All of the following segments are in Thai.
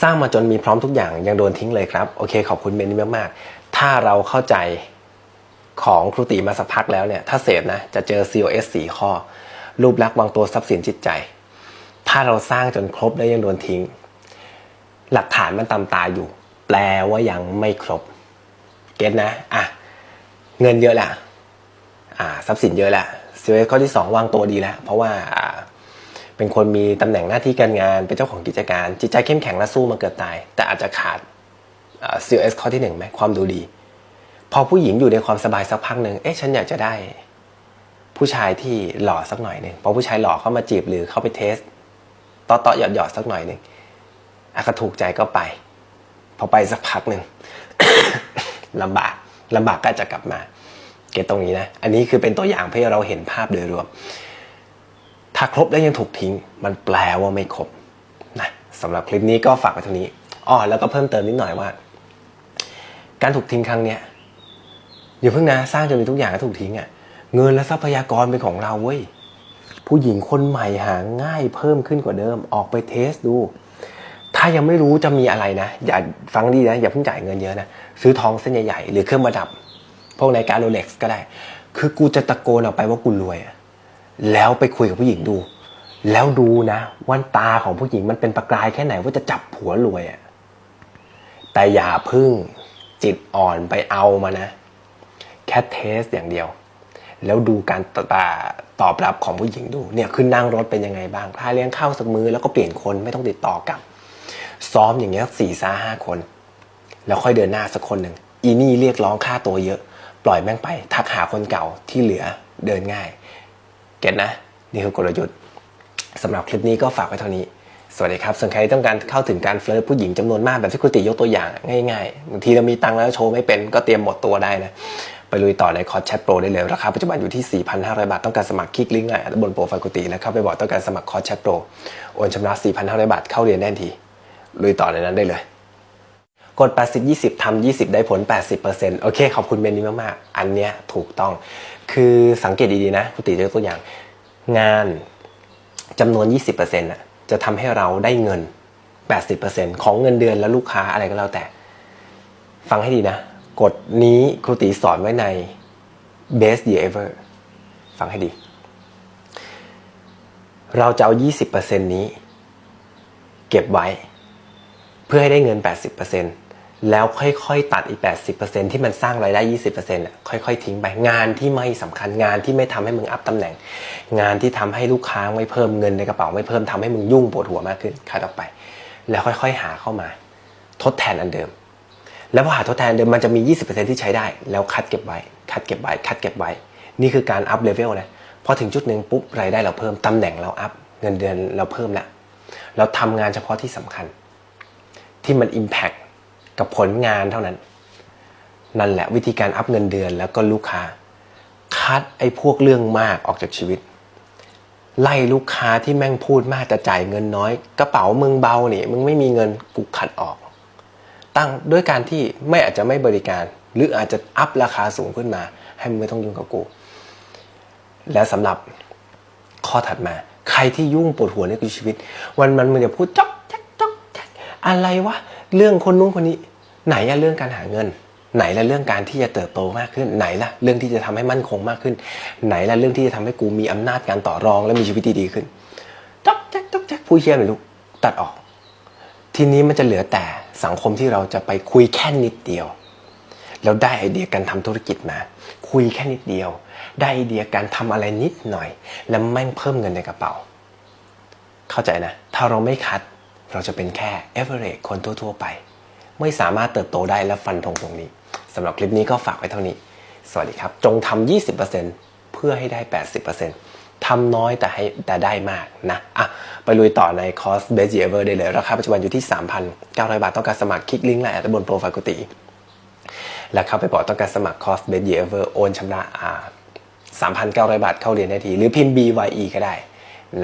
สร้างมาจนมีพร้อมทุกอย่างยังโดนทิ้งเลยครับโอเค ขอบคุณเบนนี่มากๆ ถ้าเราเข้าใจของครูติมาสักพักแล้วเนี่ยถ้าเสพนะจะเจอ COS 4 ข้อ รูปลักษณ์วางตัวทรัพย์สินจิตใจ ถ้าเราสร้างจนครบแล้วยังโดนทิ้ง หลักฐานมันตามตาอยู่ แปลว่ายังไม่ครบ เก็ตนะอะเงินเยอะแหละอ่าทรัพย์สินเยอะแหละ COS ข้อที่ 2 วางตัวดีแล้วเพราะว่าอ่า เป็นคนมีตำแหน่งหน้าที่การงาน เป็นเจ้าของกิจการ จิตใจเข้มแข็งและสู้มาเกิดตาย แต่อาจจะขาดอ่า COS ข้อที่หนึ่งไหมความดูดี พอผู้หญิงอยู่ในความสบายสักพักหนึ่งเอ๊ะฉันอยากจะได้ ผู้ชายที่หล่อสักหน่อยหนึ่งพอผู้ชายหล่อเข้ามาจีบหรือเข้าไปเทสต่อต่อหยอดหยอดสักหน่อยหนึ่งอะก็ถูกใจก็ไป พอไปสักพักหนึ่งลำบากลำบากก็จะกลับมา เก็ตตรงนี้นะ อันนี้คือเป็นตัวอย่างเพื่อเราเห็นภาพโดยรวม ถ้าครบแล้วยังถูกทิ้ง มันแปลว่าไม่ครบนะสำหรับคลิปนี้ก็ฝากไว้เท่านี้อ้อแล้วก็เพิ่มเติมนิดหน่อยว่า การถูกทิ้งครั้งเนี้ยอย่าเพิ่งนะสร้างจนมีทุกอย่างก็ถูกทิ้งอะ่ะเงินและทรัพยากรเป็นของเราเว้ยผู้หญิงคนใหม่หาง่ายเพิ่มขึ้นกว่าเดิมออกไปเทสดู ถ้ายังไม่รู้จะมีอะไรนะ อย่าฟังดีนะ อย่าเพิ่งจ่ายเงินเยอะนะ ซื้อทองเส้นใหญ่ๆ หรือเครื่องประดับ พวกนาฬิกาโรเล็กซ์ก็ได้ คือกูจะตะโกนออกไปว่ากูรวยอะ แล้วไปคุยกับผู้หญิงดู แล้วดูนะว่าตาของผู้หญิงมันเป็นประกายแค่ไหนว่าจะจับผัวรวยอะแต่อย่าพึ่งจิตอ่อนไปเอามานะ แค่เทสอย่างเดียว แล้วดูการตตาตอบรับของผู้หญิงดูเนี่ยขึ้นนั่งรถเป็นยังไงบ้างพาเลี้ยงข้าวสักมือแล้วก็เปลี่ยนคนไม่ต้องติดต่อกลับ ซ้อมอย่างเงี้ยสี่ซาห้าคน แล้วค่อยเดินหน้าสักคนหนึ่งอีนี่เรียกร้องค่าตัวเยอะ ปล่อยแม่งไป ทักหาคนเก่าที่เหลือเดินง่าย เก็ตนะ นี่คือกลยุทธ์สำหรับคลิปนี้ก็ฝากไว้เท่านี้ สวัสดีครับ ส่วนใครที่ต้องการเข้าถึงการเฟลิร์ตผู้หญิงจำนวนมากแบบที่คุณติยกตัวอย่างง่ายๆบางทีเรามีตังค์แล้วโชว์ไม่เป็นก็เตรียมหมดตัวได้นะไปลุยต่อในคอร์สแชทโปรได้เลย ราคาปัจจุบันอยู่ที่ 4,500 บาท ต้องการสมัครคลิกลิงก์อะบนโปรไฟล์กุฏิแล้วเข้าไปบอกต้องการสมัครคอร์สแชทโปรโอนชำระ 4,500 บาทเข้าเรียนได้ทันทีลุยต่อในนั้นได้เลยกด 80 20ทำ20 ได้ผล 80%โอเค ขอบคุณเบนนี้มาก ๆ อันเนี้ยถูกต้อง คือสังเกตดีๆนะคุณติยกตัวอย่าง งานจำนวน 20%น่ะจะทำให้เราได้เงิน 80%ของเงินเดือนและลูกค้าอะไรก็แล้วแต่ ฟังให้ดีนะ กฎนี้ครูติสอนไว้ใน best year ever ฟังให้ดี เราจะเอา 20%นี้ เก็บไว้ เพื่อให้ได้เงิน 80% แล้วค่อยๆตัดอีก 80%ที่มันสร้างรายได้ 20%อะค่อยๆทิ้งไปงานที่ไม่สำคัญงานที่ไม่ทำให้มึงอัพตำแหน่ง งานที่ทำให้ลูกค้าไม่เพิ่มเงินในกระเป๋าไม่เพิ่มทำให้มึงยุ่งปวดหัวมากขึ้นคัดออกไป แล้วค่อยๆหาเข้ามา ทดแทนอันเดิม แล้วพอหาทดแทนอันเดิมมันจะมี 20%ที่ใช้ได้ แล้วคัดเก็บไว้ คัดเก็บไว้ คัดเก็บไว้ นี่คือการอัพเลเวลนะพอถึงจุดหนึ่งปุ๊บรายได้เราเพิ่มตำแหน่งเราอัพเงินเดือนเราเพิ่มละเราทำงานเฉพาะที่สำคัญ ที่มัน Impact กับผลงานเท่านั้น นั่นแหละวิธีการอัพเงินเดือนแล้วก็ลูกค้า คัดไอ้พวกเรื่องมากออกจากชีวิต ไล่ลูกค้าที่แม่งพูดมากแต่จ่ายเงินน้อย กระเป๋ามึงเบานี่มึงไม่มีเงินกูขัดออก ตั้งด้วยการที่ไม่อาจจะไม่บริการ หรืออาจจะอัพราคาสูงขึ้นมา ให้มึงไม่ต้องยุ่งกับกู และสำหรับข้อถัดมา ใครที่ยุ่งปวดหัวในชีวิต วันมันมึงจะพูดจ๊อกจ๊กจ๊อกแจ๊กอะไรวะ เรื่องคนนู้นคนนี้ ไหนอะเรื่องการหาเงิน ไหนละเรื่องการที่จะเติบโตมากขึ้นไหนละเรื่องที่จะทำให้มั่นคงมากขึ้น ไหนละเรื่องที่จะทำให้กูมีอำนาจการต่อรองและมีชีวิตที่ดีขึ้นจ๊อกแจ๊กจ๊อกแจ๊กผู้เชี่ยวหน่อยลูกตัดออก ทีนี้มันจะเหลือแต่สังคมที่เราจะไปคุยแค่นิดเดียวแล้วได้ไอเดียการทำธุรกิจมา คุยแค่นิดเดียว ได้ไอเดียการทำอะไรนิดหน่อย แล้วแม่งเพิ่มเงินในกระเป๋า เข้าใจนะ ถ้าเราไม่คัด เราจะเป็นแค่ average คนทั่ว ๆ ไป ไม่สามารถเติบโตได้และฟันธงตรงนี้สำหรับคลิปนี้ก็ฝากไว้เท่านี้ สวัสดีครับ จงทำ 20%เพื่อให้ได้ 80%ทำน้อยแต่ให้แต่ได้มากนะอะไปลุยต่อในคอร์ส Best Ever ได้เลย ราคาปัจจุบันอยู่ที่ 3,900 บาท ต้องการสมัครคลิกลิงก์ไลน์แอดบนโปรไฟล์กุฏิและเข้าไปบอกต้องการสมัครคอร์ส Best Ever โอนชำระอ่า3,900 บาทเข้าเรียนได้ที หรือพิมพ์ BYE ก็ได้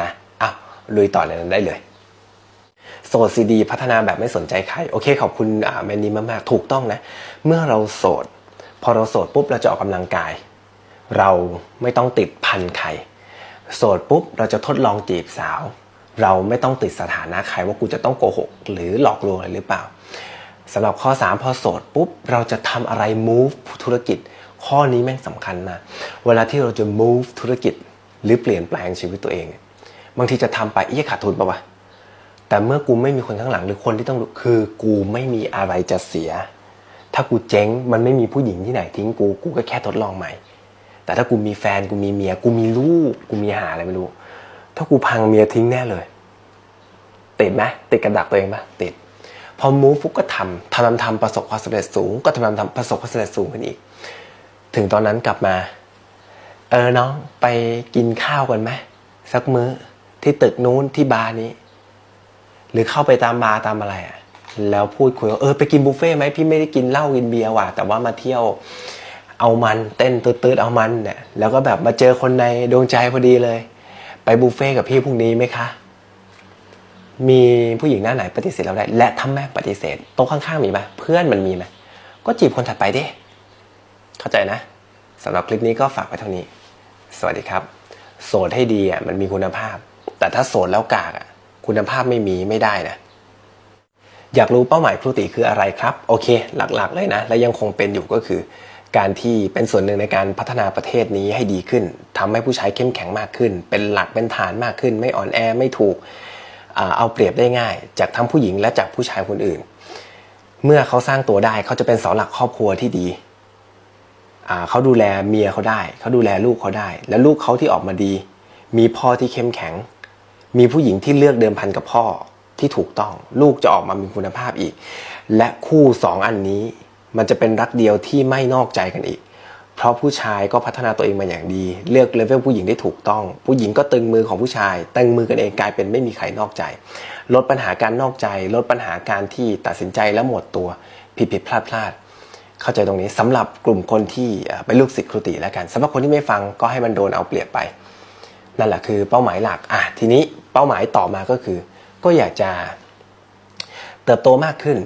นะอะลุยต่อในนั้นได้เลย โสดซีดีพัฒนาแบบไม่สนใจใคร โอเค ขอบคุณอ่าแมนนี่มาก ๆ ถูกต้องนะ เมื่อเราโสด พอเราโสดปุ๊บเราจะออกกำลังกาย เราไม่ต้องติดพันใคร โสดปุ๊บเราจะทดลองจีบสาว เราไม่ต้องติดสถานะใครว่ากูจะต้องโกหก หรือหลอกลวงอะไรหรือเปล่าสำหรับข้อ 3 พอโสดปุ๊บ เราจะทำอะไร move ธุรกิจ ข้อนี้แม่งสำคัญมากเวลาที่เราจะ move ธุรกิจ หรือเปลี่ยนแปลงชีวิตตัวเอง บางทีจะทำไปเอี้ยขาดทุนปะวะ แต่เมื่อกูไม่มีคนข้างหลังหรือคนที่ต้องคือกูไม่มีอะไรจะเสีย ถ้ากูเจ๊งมันไม่มีผู้หญิงที่ไหนทิ้งกูกูก็แค่ทดลองใหม่ แต่ถ้ากูมีแฟนกูมีเมีย กูมีลูกกูมีหาอะไรไม่รู้ ถ้ากูพังเมียทิ้งแน่เลยติดไหมติดกระดักตัวเองปะติด พอมูฟปุ๊บก็ทำทำทำทำประสบความสำเร็จสูง ก็ทำทำทำประสบความสำเร็จสูงขึ้นอีก ถึงตอนนั้นกลับมา เออน้องไปกินข้าวกันไหมสักมื้อที่ตึกนู้นที่บาร์นี้ หรือเข้าไปตามบาร์ตามอะไรอะแล้วพูดคุยว่าเออไปกินบุฟเฟ่ไหมพี่ไม่ได้กินเหล้ากินเบียร์ว่ะแต่ว่ามาเที่ยวเอามันเต้นตืดๆเอามันเนี่ยแล้วก็แบบมาเจอคนในดวงใจพอดีเลย ไปบุฟเฟ่กับพี่พรุ่งนี้ไหมคะ มีผู้หญิงหน้าไหนปฏิเสธเราได้ และถ้าแม่ปฏิเสธโต๊ะข้างๆมีไหมเพื่อนมันมีไหมก็จีบคนถัดไปดิเข้าใจนะสำหรับคลิปนี้ก็ฝากไว้เท่านี้ สวัสดีครับ โสดให้ดีอะมันมีคุณภาพ แต่ถ้าโสดแล้วกากอะ คุณภาพไม่มีไม่ได้นะ อยากรู้เป้าหมายครูติคืออะไรครับ โอเค หลักๆเลยนะ และยังคงเป็นอยู่ก็คือ การที่เป็นส่วนหนึ่งในการพัฒนาประเทศนี้ให้ดีขึ้นทำให้ผู้ใช้เข้มแข็งมากขึ้น เป็นหลักเป็นฐานมากขึ้น ไม่อ่อนแอไม่ถูกเอาเปรียบได้ง่าย จากทั้งผู้หญิงและจากผู้ชายคนอื่น เมื่อเขาสร้างตัวได้เขาจะเป็นเสาหลักครอบครัวที่ดีเขาดูแลเมียเขาได้ เขาดูแลลูกเขาได้ และลูกเขาที่ออกมาดี มีพ่อที่เข้มแข็ง มีผู้หญิงที่เลือกเดิมพันกับพ่อที่ถูกต้อง ลูกจะออกมามีคุณภาพอีก และคู่สองอันนี้ มันจะเป็นรักเดียวที่ไม่นอกใจกันอีก เพราะผู้ชายก็พัฒนาตัวเองมาอย่างดี เลือกเลเวลผู้หญิงได้ถูกต้อง ผู้หญิงก็ตึงมือของผู้ชาย ตึงมือกันเองกลายเป็นไม่มีใครนอกใจ ลดปัญหาการนอกใจ ลดปัญหาการที่ตัดสินใจแล้วหมดตัวผิดผิดพลาดพลาดเข้าใจตรงนี้สำหรับกลุ่มคนที่เป็นลูกศิษย์ครูติแล้วกันสำหรับคนที่ไม่ฟังก็ให้มันโดนเอาเปรียบไป นั่นแหละคือเป้าหมายหลักอะทีนี้เป้าหมายต่อมาก็คือ ก็อยากจะเติบโตมากขึ้น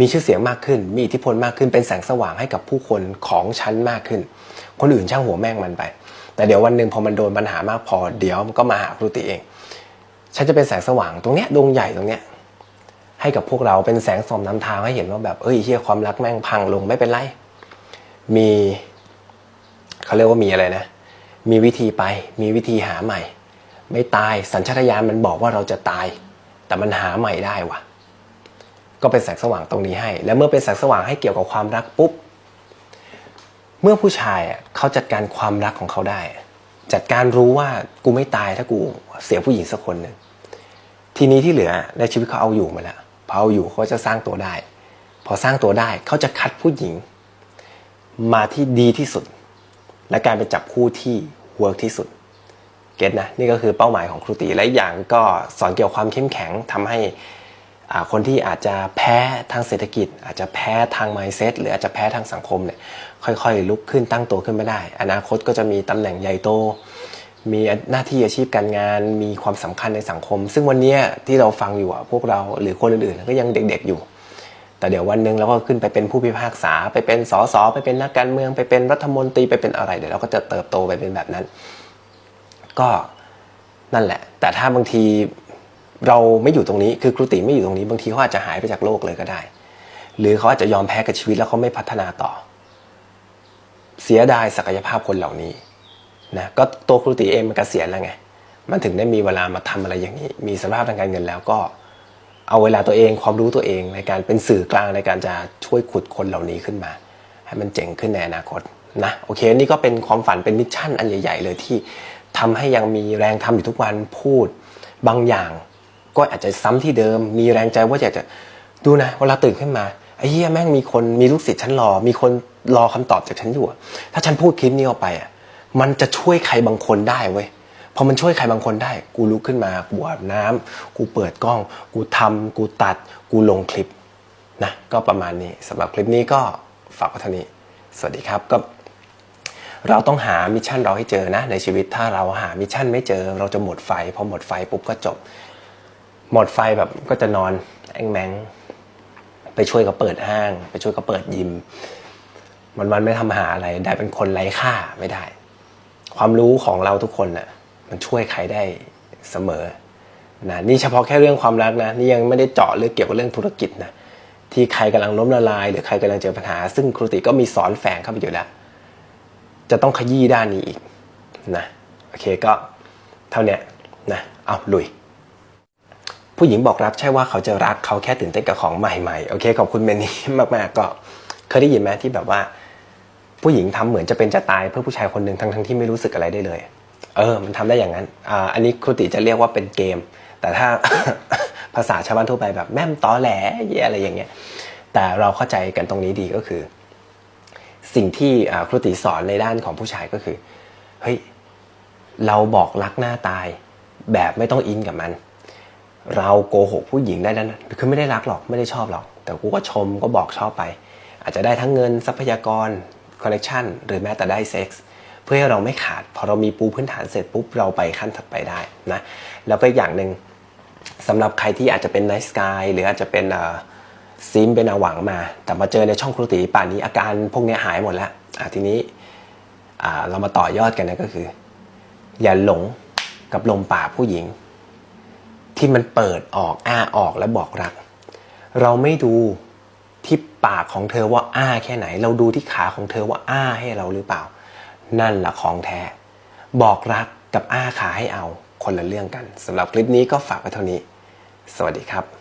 มีชื่อเสียงมากขึ้น มีอิทธิพลมากขึ้นเป็นแสงสว่างให้กับผู้คนของชั้นมากขึ้น คนอื่นช่างหัวแม่งมันไป แต่เดี๋ยววันหนึ่งพอมันโดนปัญหามากพอเดี๋ยวมันก็มาหาครูติเอง ฉันจะเป็นแสงสว่างตรงเนี้ยดวงใหญ่ตรงเนี้ยให้กับพวกเราเป็นแสงส่องนำทางให้เห็นว่าแบบเอ้ยเฮียความรักแม่งพังลงไม่เป็นไร มีเขาเรียกว่ามีอะไรนะ มีวิธีไป มีวิธีหาใหม่ ไม่ตายสัญชาตญาณมันบอกว่าเราจะตาย แต่มันหาใหม่ได้วะก็เป็นแสงสว่างตรงนี้ให้ และเมื่อเป็นแสงสว่างให้เกี่ยวกับความรักปุ๊บเมื่อผู้ชายอะเขาจัดการความรักของเขาได้ จัดการรู้ว่ากูไม่ตายถ้ากูเสียผู้หญิงสักคนหนึ่งทีนี้ที่เหลือในชีวิตเขาเอาอยู่มาแล้วพอเอาอยู่เขาจะสร้างตัวได้ พอสร้างตัวได้เขาจะคัดผู้หญิง มาที่ดีที่สุด และการเป็นจับคู่ที่ เวิร์กที่สุดเก็ตนะนี่ก็คือเป้าหมายของครูตีและอย่างก็สอนเกี่ยวกับความเข้มแข็งทำให้คนที่อาจจะแพ้ทางเศรษฐกิจ อาจจะแพ้ทาง mindset หรืออาจจะแพ้ทางสังคมเนี่ยค่อยๆ ลุกขึ้นตั้งตัวขึ้นมาได้ อนาคตก็จะมีตำแหน่งใหญ่โต มีหน้าที่อาชีพการงาน มีความสำคัญในสังคม ซึ่งวันนี้ที่เราฟังอยู่อะพวกเราหรือคนอื่นๆก็ยังเด็กๆอยู่ แต่เดี๋ยววันหนึ่งเราก็ขึ้นไปเป็นผู้พิพากษา ไปเป็นสสไปเป็นนักการเมืองไปเป็นรัฐมนตรีไปเป็นอะไร เดี๋ยวเราก็จะเติบโตไปเป็นแบบนั้น ก็นั่นแหละ แต่ถ้าบางทีเราไม่อยู่ตรงนี้คือครูติไม่อยู่ตรงนี้ บางทีเขาอาจจะหายไปจากโลกเลยก็ได้ หรือเขาอาจจะยอมแพ้กับชีวิตแล้วเขาไม่พัฒนาต่อ เสียดายศักยภาพคนเหล่านี้นะก็ตัวครูติเองมันกเกษียณแล้วไงมันถึงได้มีเวลามาทำอะไรอย่างนี้ มีสภาพทางการเงินแล้วก็ เอาเวลาตัวเองความรู้ตัวเองในการเป็นสื่อกลางในการจะช่วยขุดคนเหล่านี้ขึ้นมา ให้มันเจ๋งขึ้นในอนาคตนะโอเคนี่ก็เป็นความฝันเป็นมิชชั่นอันใหญ่ ๆ เลยที่ทำให้ยังมีแรงทำอยู่ทุกวันพูดบางอย่าง ก็อาจจะซ้ำที่เดิม มีแรงใจว่าอยากจะดูนะเวลาตื่นขึ้นมาไอ้เหี้ยแม่งมีคนมีลูกศิษย์ฉันรอ มีคนรอคำตอบจากฉันอยู่ถ้าฉันพูดคลิปนี้ออกไปอะมันจะช่วยใครบางคนได้เว้ย พอมันช่วยใครบางคนได้ กูลุกขึ้นมากูอาบน้ำกูเปิดกล้อง กูทำกูตัด กูลงคลิปนะก็ประมาณนี้สำหรับคลิปนี้ก็ฝากไว้เท่านี้ สวัสดีครับก็เราต้องหามิชชั่นเราให้เจอนะ ในชีวิตถ้าเราหามิชชั่นไม่เจอ เราจะหมดไฟพอหมดไฟปุ๊บก็จบ หมดไฟแบบก็จะนอนแองแมงไปช่วยเขาเปิดห้าง ไปช่วยเขาเปิดยิมมันวันไม่ทำหาอะไรได้เป็นคนไร้ค่าไม่ได้ ความรู้ของเราทุกคนน่ะ มันช่วยใครได้เสมอนะนี่เฉพาะแค่เรื่องความรักนะนี่ยังไม่ได้เจาะเรื่องเกี่ยวกับเรื่องธุรกิจนะที่ใครกำลังล้มละลาย หรือใครกำลังเจอปัญหา ซึ่งครูติก็มีสอนแฝงเข้าไปอยู่แล้ว จะต้องขยี้ด้านนี้อีกนะโอเคก็เท่านี้นะเอาลุย ผู้หญิงบอกรักใช่ว่าเขาจะรักเขาแค่ตื่นเต้นกับของใหม่ๆโอเคขอบคุณเมนนี่มากๆก็เคยได้ยินไหมที่แบบว่า ผู้หญิงทำเหมือนจะเป็นจะตายเพื่อผู้ชายคนหนึ่งทั้งๆที่ไม่รู้สึกอะไรได้เลย เออ มันทำได้อย่างนั้นอ่าอันนี้ครูติจะเรียกว่าเป็นเกม แต่ถ้าภาษาชาวบ้านทั่วไปแบบแม่มตอแหลเย่อะไรอย่างเงี้ยแต่เราเข้าใจกันตรงนี้ดีก็คือ สิ่งที่ครูติสอนในด้านของผู้ชายก็คือเฮ้ยเราบอกรักหน้าตาย แบบไม่ต้องอินกับมัน เราโกหกผู้หญิงได้นั้นะคือไม่ได้รักหรอกไม่ได้ชอบหรอก แต่กูก็ชมก็บอกชอบไป อาจจะได้ทั้งเงินทรัพยากรคอนเนคชันหรือแม้แต่ได้เซ็กส์ พื่อให้เราไม่ขาด พอเรามีปูพื้นฐานเสร็จปุ๊บเราไปขั้นถัดไปได้นะแล้วก็อย่างหนึ่งสำหรับใครที่อาจจะเป็นไนท์สกายหรืออาจจะเป็นซิมเป็นอาหวังมา แต่มาเจอในช่องครูตีป่านนี้อาการพวกนี้หายหมดแล้วทีนี้เรามาต่อยอดกันนะก็คือ อย่าหลงกับลมปากผู้หญิง ที่มันเปิดออกอ้าออกและบอกรัก เราไม่ดูที่ปากของเธอว่าอ้าแค่ไหน เราดูที่ขาของเธอว่าอ้าให้เราหรือเปล่า นั่นแหละของแท้ บอกรักกับอ้าขาให้เอาคนละเรื่องกันสำหรับคลิปนี้ก็ฝากไว้เท่านี้ สวัสดีครับ